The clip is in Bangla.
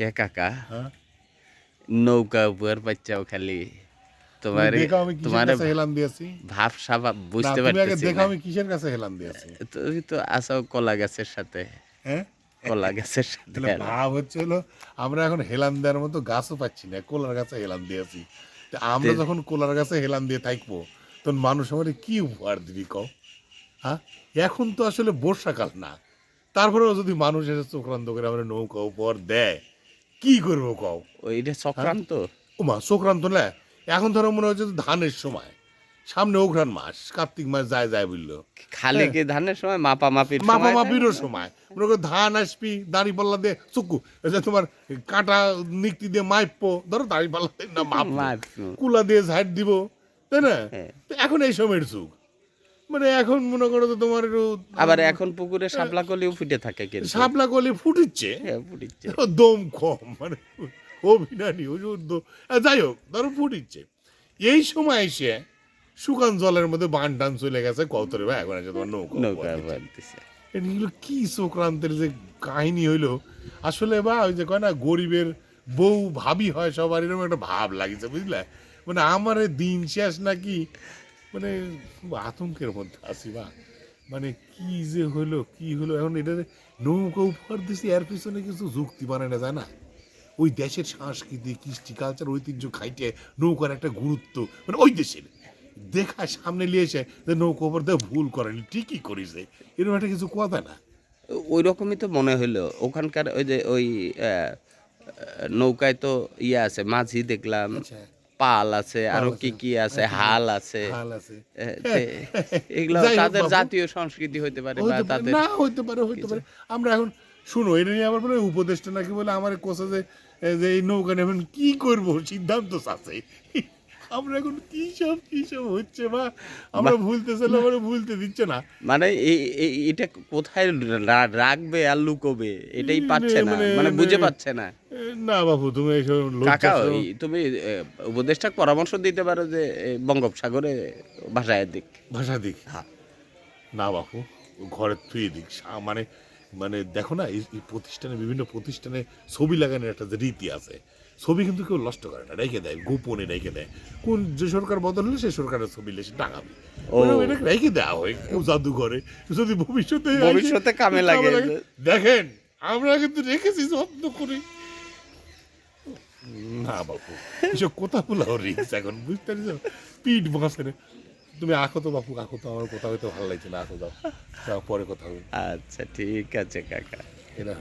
কে কাকা নৌকা উপর বাচ্চাও খালি তোমার তোমার হেলান দিয়েছি ভাব সাবাব না, বুঝতে পারতেছি দেখো আমি কিসের কাছে হেলান দিয়েছি তুমি তো কলা গাছের সাথে হ্যাঁ কলা গাছের সাথে ভাব হচ্ছে হলো আমরা এখন হেলান দেওয়ার মতো গাছও পাচ্ছি না কোলার গাছে হেলান দিয়েছি আমরা যখন কোলার গাছে হেলান দিয়ে থাকব তখন মানুষ আমাদের কি উপহার দিবি কও হ্যাঁ এখন তো আসলে বর্ষাকাল না তারপরেও যদি মানুষ এসে চক্রান্ত করে আমরা নৌকা উপহার দেয় কি করব কও? ওইটা চক্রান্ত? ও মা সংক্রান্ত না। এখন ধরো মনে হচ্ছে ধানের সময়। সামনে অঘ্রাণ মাস কার্তিক মাস যায় যায় বলল। খালি কি ধানের সময়? মাপা মাপির মাপা মাপিরও সময়। মনে করো ধান আসবি দাড়ি পাল্লা দিয়ে চুকু তোমার কাঁটা নিকটি দিয়ে মাইপো ধরো দাড়ি পাল্লা দিয়ে না মাপ কুলা দিয়ে ঝাড় দিব তাই না? হ্যাঁ। এখন এই সময়ের যুগ। মানে এখন মনে করো তো তোমার আবার এখন পুকুরে শাপলা কলিও ফুটে থাকে কিন্তু। শাপলা কলি ফুটিচ্ছে? হ্যাঁ, ফুটিচ্ছে। দম কম মানে অভিনানী ওষুধ যাই হোক ধরো ফুটিচ্ছে। এই সময় এসে শুকান জলের মধ্যে বান টান চলে গেছে কতরে ভাই এখন আছে তোমার নৌকা নৌকা এগুলো কি সংক্রান্তের যে কাহিনী হইল? আসলে বা ওই যে কয় না গরিবের বউ ভাবি হয় সবার এরকম একটা ভাব লাগিছে বুঝলে? মানে আমার দিন শেষ নাকি মানে খুব আতঙ্কের মধ্যে আছি বা মানে কি যে হলো কি হলো? এখন এটা নৌকা উপহার দিছি এর পিছনে কিছু যুক্তি বানায় না যায় না ওই দেশের সংস্কৃতি কৃষ্টি কালচার ঐতিহ্য খাইটে নৌকার একটা গুরুত্ব। মানে ওই দেশের। দেখা সামনে নিয়ে এসে যে নৌকা উপর দিয়ে ভুল করেনি ঠিকই করেছে। এরকম একটা কিছু কথা না? ওই রকমই তো মনে হইল। ওখানকার ওই যে ওই নৌকায় তো ইয়ে আছে মাঝি দেখলাম। আচ্ছা। পাল আছে আরও কি কি আছে? হাল আছে। হাল আছে। তে- এগুলো তাদের জাতীয় সংস্কৃতি হইতে পারে বা তাদের না হইতে পারে হইতে পারে। আমরা এখন শুনো এটা নিয়ে আবার বলে উপদেশটা নাকি বলে আমার কোসে যে যে এই নৌকা নেবেন কি করব? সিদ্ধান্ত আছে আমরা এখন কি সব কি সব হচ্ছে বা? আমরা ভুলতে চাইলে আমরা ভুলতে দিচ্ছে না। মানে এটা কোথায় রাখবে আর লুকোবে? এটাই পাচ্ছে না। মানে- মানে বুঝে মানে- পাচ্ছে না। না বাবু তুমি এইসব কাকা ওই তুমি এ, উপদেষ্টা পরামর্শ দিতে পারো যে বঙ্গোপসাগরে ভাষায় দিক। ভাষা দিক? হ্যাঁ। না বাপু ঘরে থুয়ে দিক মানে মানে দেখো না এই প্রতিষ্ঠানে বিভিন্ন প্রতিষ্ঠানে ছবি লাগানোর একটা যে রীতি আছে ছবি কিন্তু কেউ নষ্ট করে না রেখে দেয় গোপনে রেখে দেয়। কোন যে সরকার বদল হলে সেই সরকারের ছবি লেসে টাঙাবে। রেখে দেওয়া হয় কেউ জাদুঘরে যদি ভবিষ্যতে ভবিষ্যতে কামে লাগে। দেখেন আমরা কিন্তু রেখেছি যত্ন করে। না বাপু এসব কথা বলা রিক্স এখন বুঝতে পারছ? পিঠ বসে। তুমি আঁকো তো বাপু আঁকো তো আমার কথা হয়তো ভালো লাগছে না আঁকো যাও পরে কথা হবে। আচ্ছা ঠিক আছে কাকা। এটা